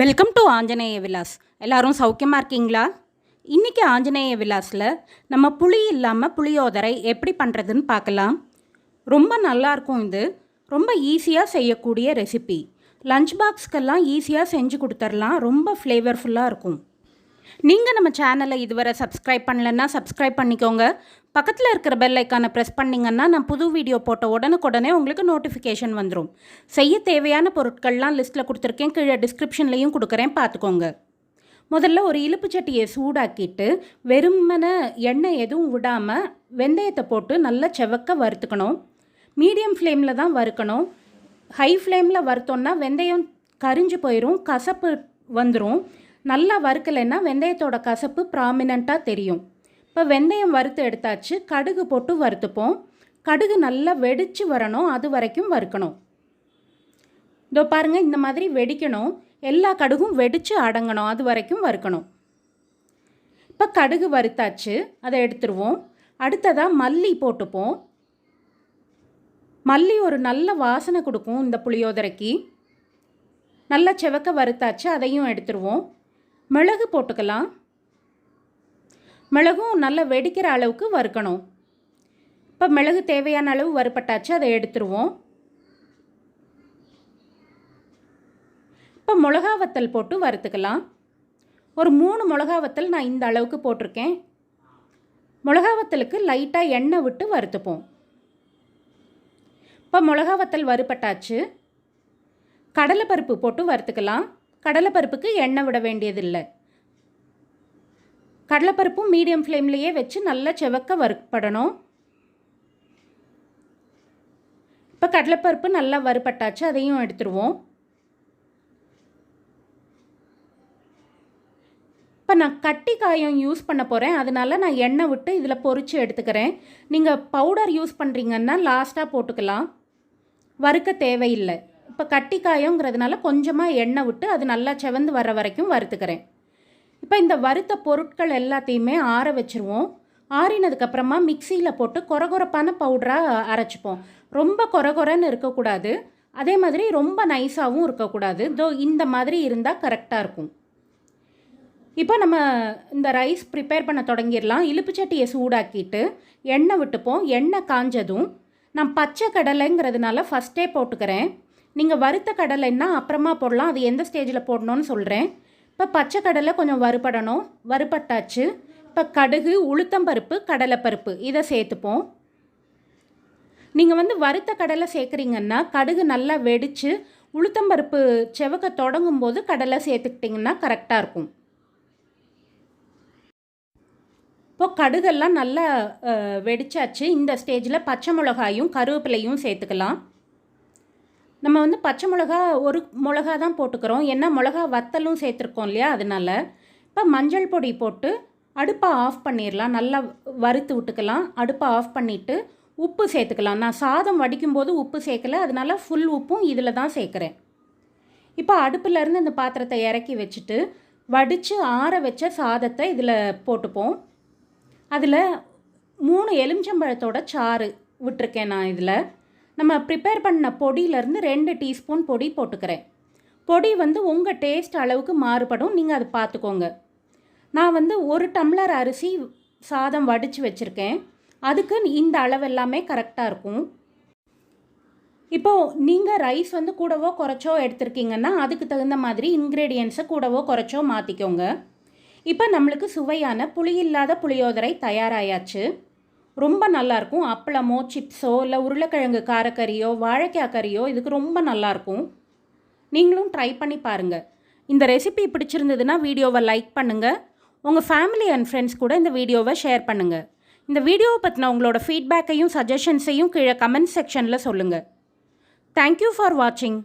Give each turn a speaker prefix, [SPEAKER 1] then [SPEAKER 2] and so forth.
[SPEAKER 1] Welcome to Anjaneya Vilas எல்லாரும் சௌக்கியமாக இருக்கீங்களா? இன்றைக்கி ஆஞ்சநேய விலாஸில் நம்ம புளி இல்லாமல் புளியோதரை எப்படி பண்ணுறதுன்னு பார்க்கலாம். ரொம்ப நல்லாயிருக்கும் இது. ரொம்ப ஈஸியாக செய்யக்கூடிய ரெசிபி லஞ்ச் பாக்ஸ்க்கெல்லாம் ஈஸியாக செஞ்சு கொடுத்துர்லாம். ரொம்ப ஃப்ளேவர்ஃபுல்லாக இருக்கும். நீங்கள் நம்ம சேனலை இதுவரை சப்ஸ்கிரைப் பண்ணலன்னா சப்ஸ்கிரைப் பண்ணிக்கோங்க. பக்கத்தில் இருக்கிற பெல் ஐக்கானை ப்ரெஸ் பண்ணிங்கன்னா நான் புது வீடியோ போட்ட உடனுக்குடனே உங்களுக்கு நோட்டிஃபிகேஷன் வந்துடும் செய்ய தேவையான பொருட்கள்லாம் லிஸ்ட்டில் கொடுத்துருக்கேன். கீழே டிஸ்கிரிப்ஷன்லையும் கொடுக்குறேன். பார்த்துக்கோங்க. முதல்ல ஒரு இலுப்பு சட்டியை சூடாக்கிட்டு வெறுமன எண்ணெய் எதுவும் விடாமல் வெந்தயத்தை போட்டு நல்லா செவக்க வறுத்துக்கணும். மீடியம் ஃப்ளேமில் தான் வறுக்கணும். ஹை ஃப்ளேமில் வறுத்தோன்னா வெந்தயம் கரிஞ்சு போயிடும் கசப்பு வந்துடும் நல்லா வறுக்கலைன்னா வெந்தயத்தோட கசப்பு ப்ராமினண்ட்டாக தெரியும். இப்போ வெந்தயம் வறுத்து எடுத்தாச்சு கடுகு போட்டு வறுத்துப்போம். கடுகு நல்லா வெடித்து வரணும் அது வரைக்கும் வறுக்கணும். இதோ பாருங்கள் இந்த மாதிரி வெடிக்கணும். எல்லா கடுகும் வெடித்து அடங்கணும் அது வரைக்கும் வறுக்கணும். இப்போ கடுகு வறுத்தாச்சு அதை எடுத்துருவோம். அடுத்ததாக மல்லி போட்டுப்போம். மல்லி ஒரு நல்ல வாசனை கொடுக்கும் இந்த புளியோதரைக்கு. நல்லா செவக்க வறுத்தாச்சு அதையும் எடுத்துருவோம். மிளகு போட்டுக்கலாம். மிளகும் நல்லா வெடிக்கிற அளவுக்கு வறுக்கணும். இப்போ மிளகு தேவையான அளவு வறுப்பட்டாச்சு அதை எடுத்துருவோம். இப்போ மிளகா வத்தல் போட்டு வறுத்துக்கலாம். ஒரு மூணு மிளகா வத்தல் நான் இந்த அளவுக்கு போட்டிருக்கேன். மிளகா வத்தலுக்கு லைட்டாக எண்ணெய் விட்டு வறுத்துப்போம். இப்போ மிளகா வத்தல் வறுப்பட்டாச்சு கடலைப்பருப்பு போட்டு வறுத்துக்கலாம். கடலைப்பருப்புக்கு எண்ணெய் விட வேண்டியதில்லை. கடலைப்பருப்பும் மீடியம் ஃப்ளேம்லேயே வச்சு நல்லா செவக்க வறுப்படணும். இப்போ கடலைப்பருப்பு நல்லா வறுப்பட்டாச்சு அதையும் எடுத்துருவோம். இப்போ நான் கட்டி காயம் யூஸ் பண்ண போகிறேன் அதனால நான் எண்ணெய் விட்டு இதில் பொறிச்சு எடுத்துக்கிறேன். நீங்கள் பவுடர் யூஸ் பண்ணுறீங்கன்னா லாஸ்ட்டாக போட்டுக்கலாம். வறுக்க தேவையில்லை. இப்போ கட்டிக்காயங்கிறதுனால கொஞ்சமாக எண்ணெய் விட்டு அது நல்லா செவந்து வர வரைக்கும் வறுத்துக்கிறேன். இப்போ இந்த வறுத்த பொருட்கள் எல்லாத்தையுமே ஆற வச்சுருவோம். ஆறினதுக்கப்புறமா மிக்சியில் போட்டு கொரகொரப்பான பவுடராக அரைச்சிப்போம். ரொம்ப கொரகொரன்னு இருக்கக்கூடாது. அதே மாதிரி ரொம்ப நைஸாகவும் இருக்கக்கூடாது. தோ இந்த மாதிரி இருந்தால் கரெக்டாக இருக்கும். இப்போ நம்ம இந்த ரைஸ் ப்ரிப்பேர் பண்ண தொடங்கிடலாம். இலுப்பு சட்டியை சூடாக்கிட்டு எண்ணெய் விட்டுப்போம். எண்ணெய் காஞ்சதும் நான் பச்சை கடலைங்கிறதுனால ஃபஸ்ட்டே போட்டுக்கிறேன். நீங்கள் வறுத்த கடலைன்னா அப்புறமா போடலாம்? அது எந்த ஸ்டேஜில் போடணும்னு சொல்கிறேன் இப்போ பச்சை கடலை கொஞ்சம் வறுபடணும். வறுபட்டாச்சு. இப்போ கடுகு உளுத்தம்பருப்பு கடலைப்பருப்பு இதை சேர்த்துப்போம். நீங்கள் வந்து வறுத்த கடலை சேர்க்குறீங்கன்னா கடுகு நல்லா வெடித்து உளுத்தம்பருப்பு செவக்க தொடங்கும் போது கடலை சேர்த்துக்கிட்டிங்கன்னா கரெக்டாக இருக்கும். இப்போ கடுகெல்லாம் நல்லா வெடிச்சாச்சு. இந்த ஸ்டேஜில் பச்சை மிளகாயும் கருவேப்பிலையும் சேர்த்துக்கலாம். நம்ம வந்து பச்சை மிளகா ஒரு மிளகா தான் போட்டுக்கிறோம். ஏன்னா மிளகா வத்தலும் சேர்த்துருக்கோம் இல்லையா? அதனால் இப்போ மஞ்சள் பொடி போட்டு அடுப்பை ஆஃப் பண்ணிடலாம் நல்லா வறுத்து விட்டுக்கலாம். அடுப்பை ஆஃப் பண்ணிவிட்டு உப்பு சேர்த்துக்கலாம். நான் சாதம் வடிக்கும்போது உப்பு சேர்க்கல. அதனால் ஃபுல் உப்பும் இதில் தான் சேர்க்குறேன். இப்போ அடுப்புலேருந்து இந்த பாத்திரத்தை இறக்கி வச்சுட்டு வடித்து ஆற வச்ச சாதத்தை இதில் போட்டுப்போம். அதில் மூணு எலுமிச்சம்பழத்தோட சாறு விட்டுருக்கேன் நான் இதில். நம்ம ப்ரிப்பேர் பண்ண பொடியிலேருந்து ரெண்டு டீஸ்பூன் பொடி போட்டுக்கிறேன். பொடி வந்து உங்கள் டேஸ்ட் அளவுக்கு மாறுபடும். நீங்கள் அதை பார்த்துக்கோங்க. நான் வந்து ஒரு டம்ளர் அரிசி சாதம் வடித்து வச்சுருக்கேன். அதுக்கு இந்த அளவு எல்லாமே கரெக்டாக இருக்கும். இப்போது நீங்கள் ரைஸ் வந்து கூடவோ குறைச்சோ எடுத்திருக்கீங்கன்னா அதுக்கு தகுந்த மாதிரி இன்க்ரீடியன்ஸை கூடவோ குறைச்சோ மாற்றிக்கோங்க இப்போ நம்மளுக்கு சுவையான புளி இல்லாத புளியோதரை தயாராயாச்சு. ரொம்ப நல்லாயிருக்கும் அப்பளமோ சிப்ஸோ இல்லை உருளைக்கிழங்கு காரக்கறியோ வாழைக்காய் கறியோ இதுக்கு ரொம்ப நல்லாயிருக்கும் நீங்களும் ட்ரை பண்ணி பாருங்கள் இந்த ரெசிபி பிடிச்சிருந்ததுன்னா வீடியோவை லைக் பண்ணுங்கள் உங்கள் ஃபேமிலி அண்ட் ஃப்ரெண்ட்ஸ் கூட இந்த வீடியோவை ஷேர் பண்ணுங்கள் இந்த வீடியோவை பற்றின உங்களோட ஃபீட்பேக்கையும் சஜஷன்ஸையும் கீழே கமெண்ட் செக்ஷனில் சொல்லுங்கள் தேங்க்யூ ஃபார் வாட்சிங்